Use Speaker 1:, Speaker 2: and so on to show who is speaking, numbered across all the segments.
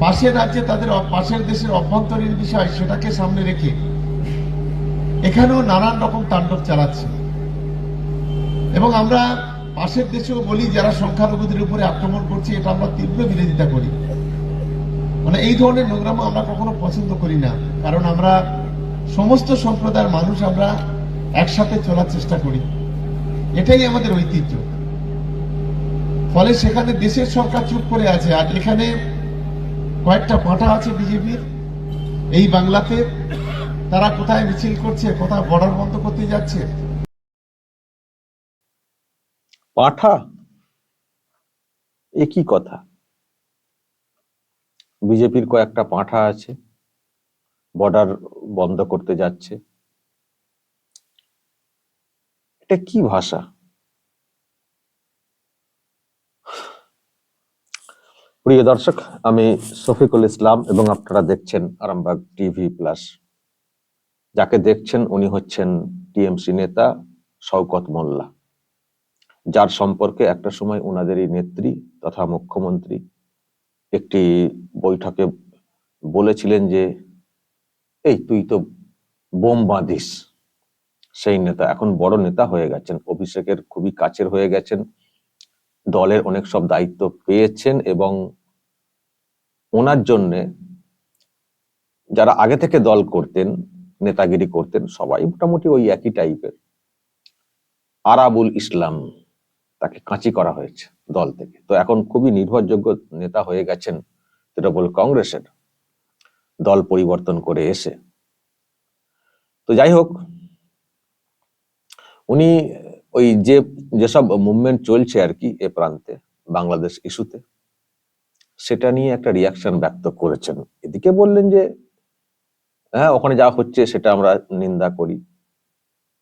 Speaker 1: পাশের রাজ্যে তাদের পাশের দেশের অভ্যন্তরীণ বিষয় সেটাকে সামনে রেখে এখানেও নানান রকম তাণ্ডব চালাচ্ছে। এবং আমরা পাশের দেশেও বলি, যারা সংখ্যালঘুদের উপরে আক্রমণ করছে, এটা আমরা তীব্র বিরোধিতা করি। মানে এই ধরনের নোংরামো আমরা কখনো পছন্দ করি না। কারণ আমরা সমস্ত সম্প্রদায়ের মানুষ আমরা একসাথে চলার চেষ্টা করি। এটাই আমাদের ঐতিহ্য। ফলে সেখানে দেশের সরকার চুপ করে আছে। আর এখানে কয়েকটা পাঁঠা আছে বিজেপির এই বাংলাতে। তারা কোথায় মিছিল করছে, কোথায় বর্ডার বন্ধ করতে যাচ্ছে?
Speaker 2: পাঠা? একই কথা? বিজেপির কয়েকটা পাঁঠা আছে বর্ডার বন্ধ করতে যাচ্ছে। এটা কি ভাষা? প্রিয় দর্শক, আমি শফিকুল ইসলাম এবং আপনারা দেখছেন আরামবাগ টিভি প্লাস। যাকে দেখছেন উনি হচ্ছেন টিএমসি নেতা শওকত মোল্লা। যার সম্পর্কে একটা সময় ওনাদেরই নেত্রী তথা মুখ্যমন্ত্রী একটি বৈঠকে বলেছিলেন যে, এই তুই তো বোম বাঁধিস। সেই নেতা, এখন বড় নেতা হয়ে গেছেন। অভিষেকের খুবই কাছের হয়ে গেছেন। দলের অনেক সব দায়িত্ব পেয়েছেন এবং ওনার জন্যে যারা আগে থেকে দল করতেন, নেতাগিরি করতেন, সবাই মোটামুটি ওই একই টাইপের। আরাবুল ইসলাম তাকে কাঁচি করা হয়েছে দল থেকে। তো এখন খুবই নির্ভরযোগ্য নেতা হয়ে গেছেন তৃণমূল কংগ্রেসের। দল পরিবর্তন করে এসে। তো যাই হোক, উনি ওই যে, যেসব মুভমেন্ট চলছে আর কি এ প্রান্তে, বাংলাদেশ ইস্যুতে, সেটা নিয়ে একটা রিয়াকশন ব্যক্ত করেছেন। এদিকে বললেন যে হ্যাঁ ওখানে যা হচ্ছে সেটা আমরা নিন্দা করি,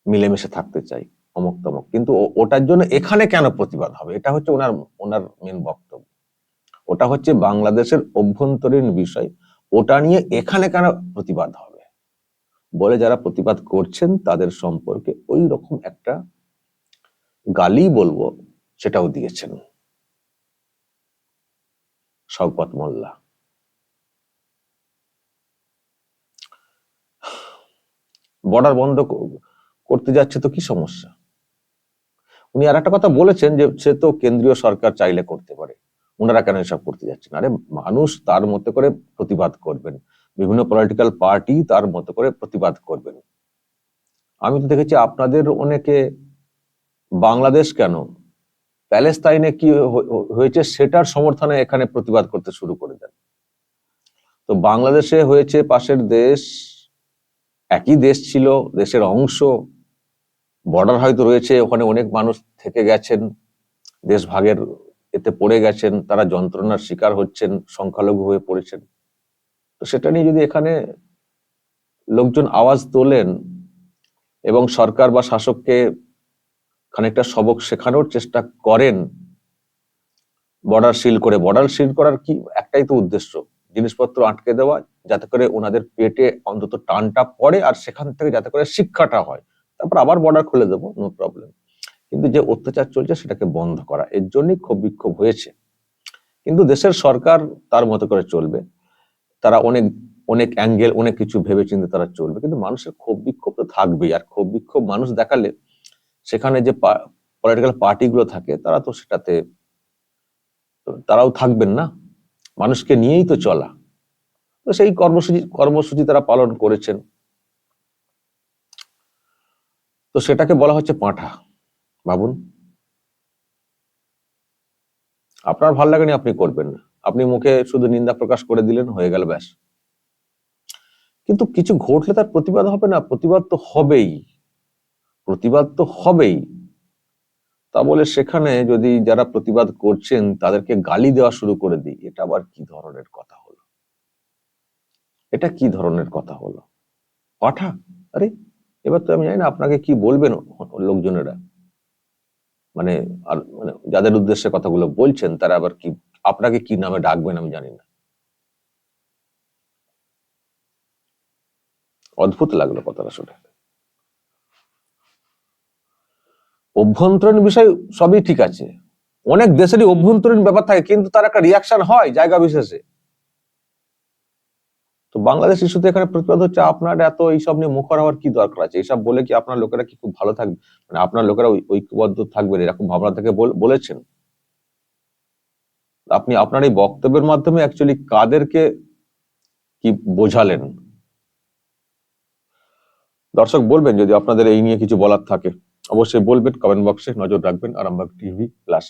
Speaker 2: মিলেমিশে থাকতে চাই, অমুক তমুক। কিন্তু ওটার জন্য এখানে কেন প্রতিবাদ হবে? এটা হচ্ছে ওনার ওনার মেন বক্তব্য। ওটা হচ্ছে বাংলাদেশের অভ্যন্তরীণ বিষয়, ওটা নিয়ে এখানে কেন প্রতিবাদ হবে? বলে যারা প্রতিবাদ করছেন, তাদের সম্পর্কে ওই রকম একটা গালি বলব, সেটাও দিয়েছেন। শওকত মোল্লা। বর্ডার বন্ধ করতে যাচ্ছে তো কি সমস্যা? উনি আর একটা কথা বলেছেন যে, সে তো কেন্দ্রীয় সরকার চাইলে করতে পারে। ওনারা কেন এসব করতে যাচ্ছেন? আরে, মানুষ তার মতো করে প্রতিবাদ করবেন। বিভিন্ন পলিটিক্যাল পার্টি তার মতো করে প্রতিবাদ করবেন। আমি তো দেখেছি আপনাদের অনেকে বাংলাদেশ কেন? প্যালেস্তাইনে কি হয়েছে সেটার সমর্থনে এখানে প্রতিবাদ করতে শুরু করে দেন। তো বাংলাদেশে হয়েছে পাশের দেশ, একই দেশ ছিল, দেশের অংশ, বর্ডার হয়তো রয়েছে, ওখানে অনেক মানুষ থেকে গেছেন, দেশ ভাগের এতে পড়ে গেছেন, তারা যন্ত্রণার শিকার হচ্ছেন, সংখ্যালঘু হয়ে পড়েছেন। তো সেটা নিয়ে যদি এখানে লোকজন আওয়াজ তোলেন এবং সরকার বা শাসককে খানিকটা সবক শেখানোর চেষ্টা করেন। বর্ডার সিল করে বর্ডার সিল করার কি একটাই তো উদ্দেশ্য, জিনিসপত্র আটকে দেওয়া, যাতে করে ওনাদের পেটে অন্তত টানটা পড়ে আর সেখান থেকে যাতে করে শিক্ষাটা হয়। তারপর আবার বর্ডার খুলে দেবো নো প্রবলেম কিন্তু যে অত্যাচার চলছে সেটাকে বন্ধ করা, এর জন্যই ক্ষোভ বিক্ষোভ হয়েছে। কিন্তু দেশের সরকার তার মতো করে চলবে। তারা অনেক অনেক অ্যাঙ্গেল অনেক কিছু ভেবে চিন্তে তারা চলবে। কিন্তু মানুষের ক্ষোভ বিক্ষোভ তো থাকবেই, আর ক্ষোভ বিক্ষোভ মানুষ দেখালে সেখানে যে পলিটিক্যাল পার্টিগুলো থাকে, তারা তো সেটাতে তারাও থাকবেন না। মানুষকে নিয়েই তো চলা। তো সেই কর্মসূচি কর্মসূচি তারা পালন করেছেন। তো সেটাকে বলা হচ্ছে পাঁঠা। ভাবুন। আপনার ভালো লাগেনি, আপনি করবেন না। আপনি মুখে শুধু নিন্দা প্রকাশ করে দিলেন, হয়ে গেল, ব্যাস। কিন্তু কিছু ঘটলে তার প্রতিবাদ হবে না? প্রতিবাদ তো হবেই। প্রতিবাদ তো হবেই। তা বলে সেখানে যদি যারা প্রতিবাদ করছেন, তাদেরকে গালি দেওয়া শুরু করে দিই। এটা আবার কি ধরনের কথা হলো? এটা কি ধরনের কথা হলো? পাঠা? আরে, এবার তো আমি জানি না আপনাকে কি বলবেন লোকজনেরা? মানে আর মানে যাদের উদ্দেশ্যে কথাগুলো বলছেন, তারা আবার কি, আপনাকে কি নামে ডাকবেন আমি জানি না। অদ্ভুত লাগল কথাটা শুনে। অভ্যন্তরীণ বিষয় সবই ঠিক আছে। অনেক দেশেরই অভ্যন্তরীণ ব্যাপার থাকে, কিন্তু তার একটা রিয়াকশন হয় জায়গা বিশেষে। তো বাংলাদেশ ইস্যুতে এখানে প্রতিবাদ হচ্ছে, আপনার এত এইসব নিয়ে মুখর হওয়ার কি দরকার আছে? এইসব বলে কি আপনার লোকেরা কি খুব ভালো থাকবে মানে আপনার লোকেরা ঐক্যবদ্ধ থাকবেন, এরকম ভাবনা থেকে বল- বলেছেন? আপনি আপনার এই বক্তব্যের মাধ্যমে অ্যাকচুয়ালি কাদেরকে কি বোঝালেন? দর্শক বলবেন যদি আপনাদের এই নিয়ে কিছু বলার থাকে। অবশ্যই বলবেন কমেন্ট বক্সে নজর রাখবেন আরামবাগ টিভি প্লাস